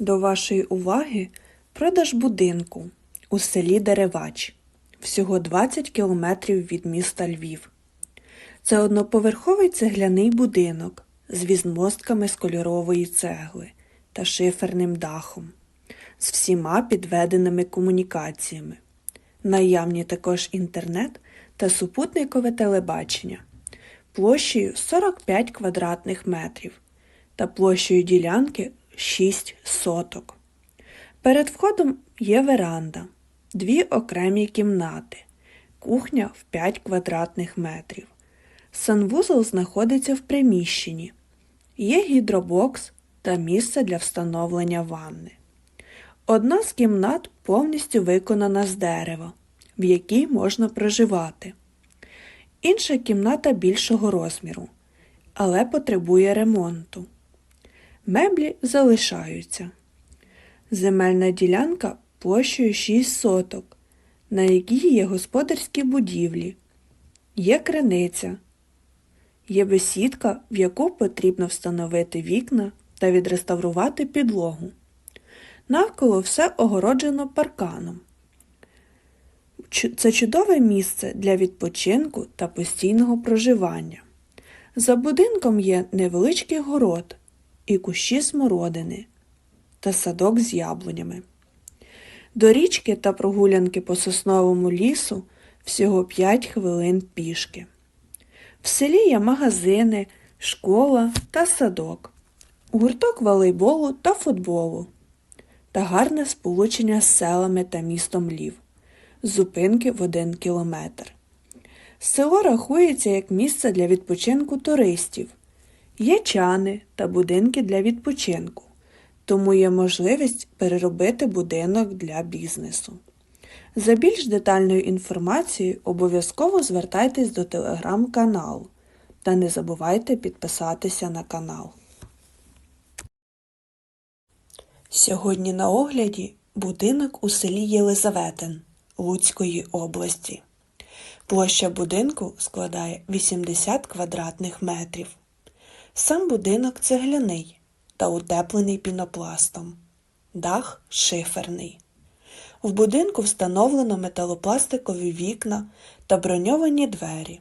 До вашої уваги продаж будинку у селі Деревач, всього 20 кілометрів від міста Львів. Це одноповерховий цегляний будинок з візмостками з кольорової цегли та шиферним дахом, з всіма підведеними комунікаціями. Наявні також інтернет та супутникове телебачення площею 45 квадратних метрів та площею ділянки 6 соток. Перед входом є веранда, дві окремі кімнати, кухня в 5 квадратних метрів. Санвузол знаходиться в приміщенні. Є гідробокс та місце для встановлення ванни. Одна з кімнат повністю виконана з дерева, в якій можна проживати. Інша кімната більшого розміру, але потребує ремонту. Меблі залишаються. Земельна ділянка площею 6 соток, на якій є господарські будівлі, є криниця, є бесідка, в яку потрібно встановити вікна та відреставрувати підлогу. Навколо все огороджено парканом. Це чудове місце для відпочинку та постійного проживання. За будинком є невеличкий город і кущі смородини та садок з яблунями. До річки та прогулянки по сосновому лісу всього 5 хвилин пішки. В селі є магазини, школа та садок, гурток волейболу та футболу та гарне сполучення з селами та містом Лів, зупинки в один кілометр. Село рахується як місце для відпочинку туристів. Є чани та будинки для відпочинку, тому є можливість переробити будинок для бізнесу. За більш детальною інформацією обов'язково звертайтесь до телеграм-каналу та не забувайте підписатися на канал. Сьогодні на огляді будинок у селі Єлизаветин Луцької області. Площа будинку складає 80 квадратних метрів. Сам будинок цегляний та утеплений пінопластом. Дах шиферний. В будинку встановлено металопластикові вікна та броньовані двері.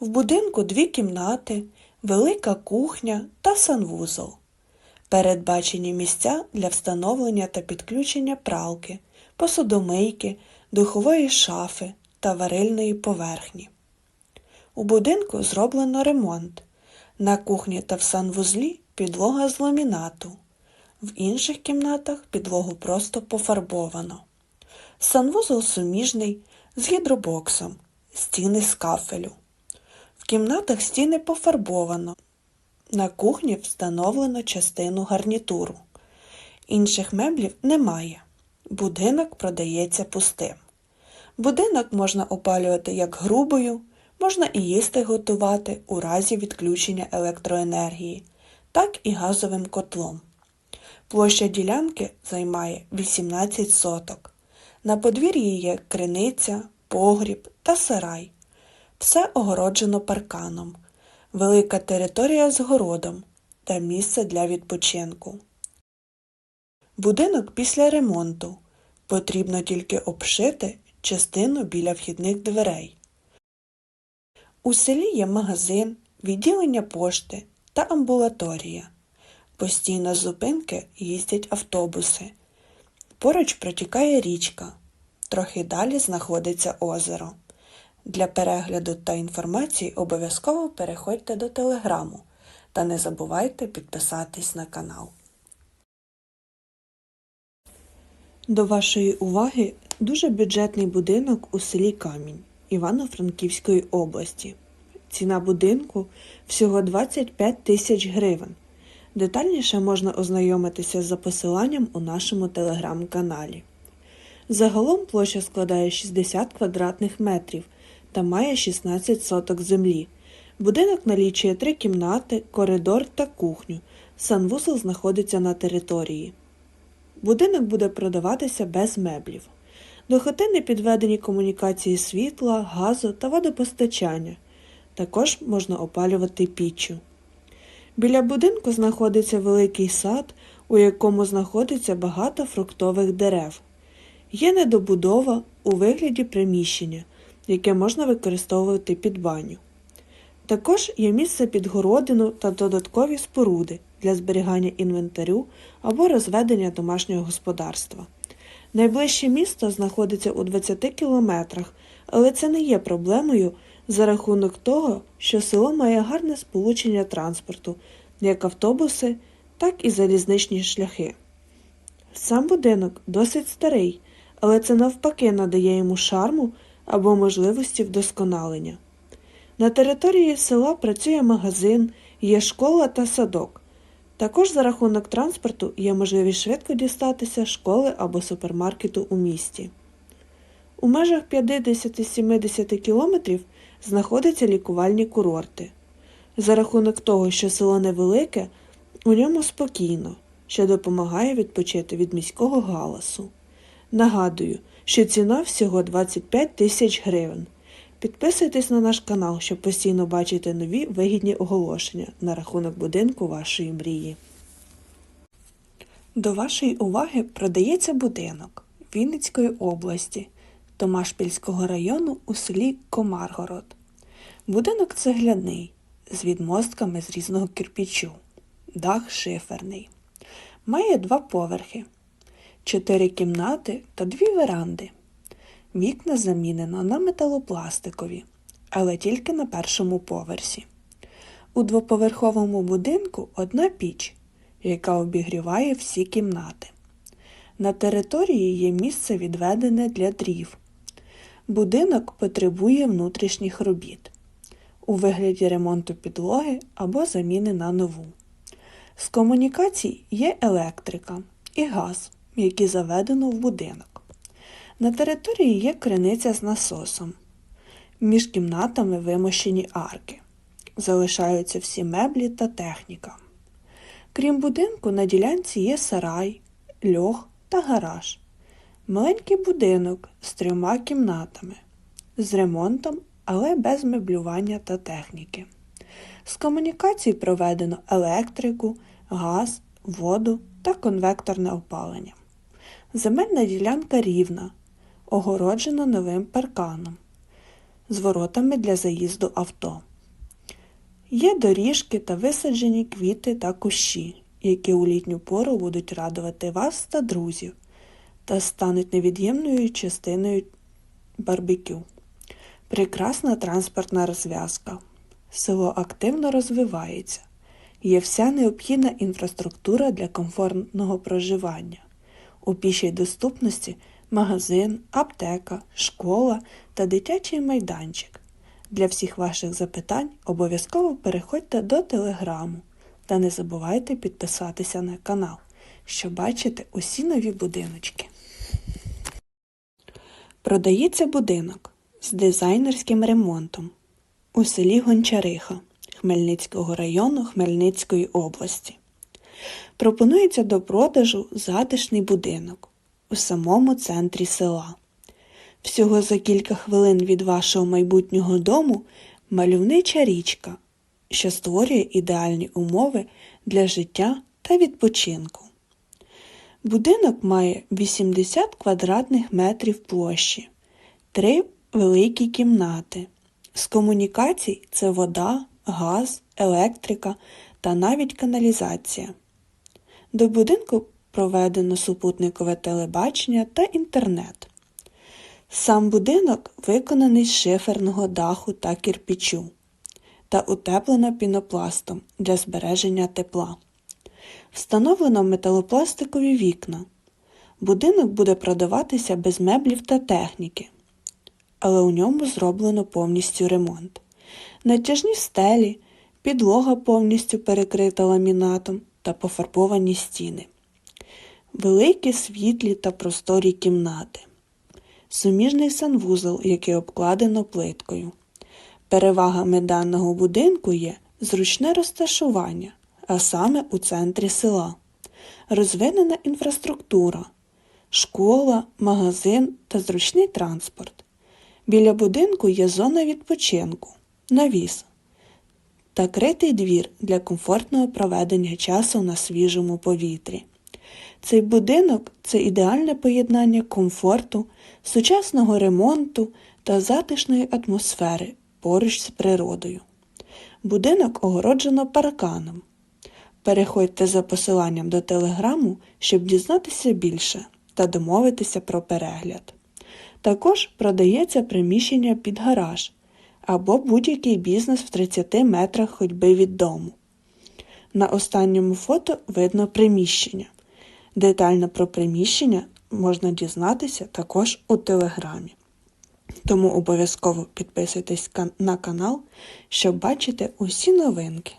В будинку дві кімнати, велика кухня та санвузол. Передбачені місця для встановлення та підключення пралки, посудомийки, духової шафи та варильної поверхні. У будинку зроблено ремонт. На кухні та в санвузлі підлога з ламінату. В інших кімнатах підлогу просто пофарбовано. Санвузол суміжний з гідробоксом, стіни з кафелю. В кімнатах стіни пофарбовано. На кухні встановлено частину гарнітуру. Інших меблів немає. Будинок продається пустим. Будинок можна опалювати як грубою, можна і їсти готувати у разі відключення електроенергії, так і газовим котлом. Площа ділянки займає 18 соток. На подвір'ї є криниця, погріб та сарай. Все огороджено парканом, велика територія з городом та місце для відпочинку. Будинок після ремонту. Потрібно тільки обшити частину біля вхідних дверей. У селі є магазин, відділення пошти та амбулаторія. Постійно з зупинки їздять автобуси. Поруч протікає річка. Трохи далі знаходиться озеро. Для перегляду та інформації обов'язково переходьте до телеграму та не забувайте підписатись на канал. До вашої уваги дуже бюджетний будинок у селі Камінь Івано-Франківської області. Ціна будинку всього 25 тисяч гривень. Детальніше можна ознайомитися за посиланням у нашому телеграм-каналі. Загалом площа складає 60 квадратних метрів та має 16 соток землі. Будинок налічує три кімнати, коридор та кухню. Санвузол знаходиться на території. Будинок буде продаватися без меблів. До хатини підведені комунікації світла, газу та водопостачання. Також можна опалювати піччю. Біля будинку знаходиться великий сад, у якому знаходиться багато фруктових дерев. Є недобудова у вигляді приміщення, яке можна використовувати під баню. Також є місце під городину та додаткові споруди для зберігання інвентарю або розведення домашнього господарства. Найближче місто знаходиться у 20 кілометрах, але це не є проблемою за рахунок того, що село має гарне сполучення транспорту, як автобуси, так і залізничні шляхи. Сам будинок досить старий, але це навпаки надає йому шарму або можливості вдосконалення. На території села працює магазин, є школа та садок. Також за рахунок транспорту є можливість швидко дістатися школи або супермаркету у місті. У межах 50-70 кілометрів знаходяться лікувальні курорти. За рахунок того, що село невелике, у ньому спокійно, що допомагає відпочити від міського галасу. Нагадую, що ціна всього 25 тисяч гривень. Підписуйтесь на наш канал, щоб постійно бачити нові вигідні оголошення на рахунок будинку вашої мрії. До вашої уваги продається будинок Вінницької області Томашпільського району у селі Комаргород. Будинок цегляний з відмостками з різного кирпічу, дах шиферний. Має два поверхи, чотири кімнати та дві веранди. Вікна замінено на металопластикові, але тільки на першому поверсі. У двоповерховому будинку одна піч, яка обігріває всі кімнати. На території є місце відведене для дрів. Будинок потребує внутрішніх робіт у вигляді ремонту підлоги або заміни на нову. З комунікацій є електрика і газ, які заведено в будинок. На території є криниця з насосом. Між кімнатами вимощені арки. Залишаються всі меблі та техніка. Крім будинку, на ділянці є сарай, льох та гараж. Маленький будинок з трьома кімнатами, з ремонтом, але без меблювання та техніки. З комунікацій проведено електрику, газ, воду та конвекторне опалення. Земельна ділянка рівна, огороджена новим парканом з воротами для заїзду авто. Є доріжки та висаджені квіти та кущі, які у літню пору будуть радувати вас та друзів та стануть невід'ємною частиною барбекю. Прекрасна транспортна розв'язка. Село активно розвивається. Є вся необхідна інфраструктура для комфортного проживання. У пішій доступності магазин, аптека, школа та дитячий майданчик. Для всіх ваших запитань обов'язково переходьте до телеграму та не забувайте підписатися на канал, щоб бачити усі нові будиночки. Продається будинок з дизайнерським ремонтом у селі Гончариха Хмельницького району Хмельницької області. Пропонується до продажу затишний будинок у самому центрі села. Всього за кілька хвилин від вашого майбутнього дому мальовнича річка, що створює ідеальні умови для життя та відпочинку. Будинок має 80 квадратних метрів площі, три великі кімнати. З комунікацій це вода, газ, електрика та навіть каналізація. До будинку проведено супутникове телебачення та інтернет. Сам будинок виконаний з шиферного даху та кірпічу та утеплено пінопластом для збереження тепла. Встановлено металопластикові вікна. Будинок буде продаватися без меблів та техніки, але у ньому зроблено повністю ремонт. Натяжні стелі, підлога повністю перекрита ламінатом та пофарбовані стіни, великі світлі та просторі кімнати, суміжний санвузол, який обкладено плиткою. Перевагами даного будинку є зручне розташування а саме у центрі села, розвинена інфраструктура, школа, магазин та зручний транспорт. Біля будинку є зона відпочинку, навіс та критий двір для комфортного проведення часу на свіжому повітрі. Цей будинок це ідеальне поєднання комфорту, сучасного ремонту та затишної атмосфери поруч з природою. Будинок огороджено парканом. Переходьте за посиланням до телеграму, щоб дізнатися більше та домовитися про перегляд. Також продається приміщення під гараж або будь-який бізнес в 30 метрах ходьби від дому. На останньому фото видно приміщення. Детально про приміщення можна дізнатися також у телеграмі. Тому обов'язково підписуйтесь на канал, щоб бачити усі новинки.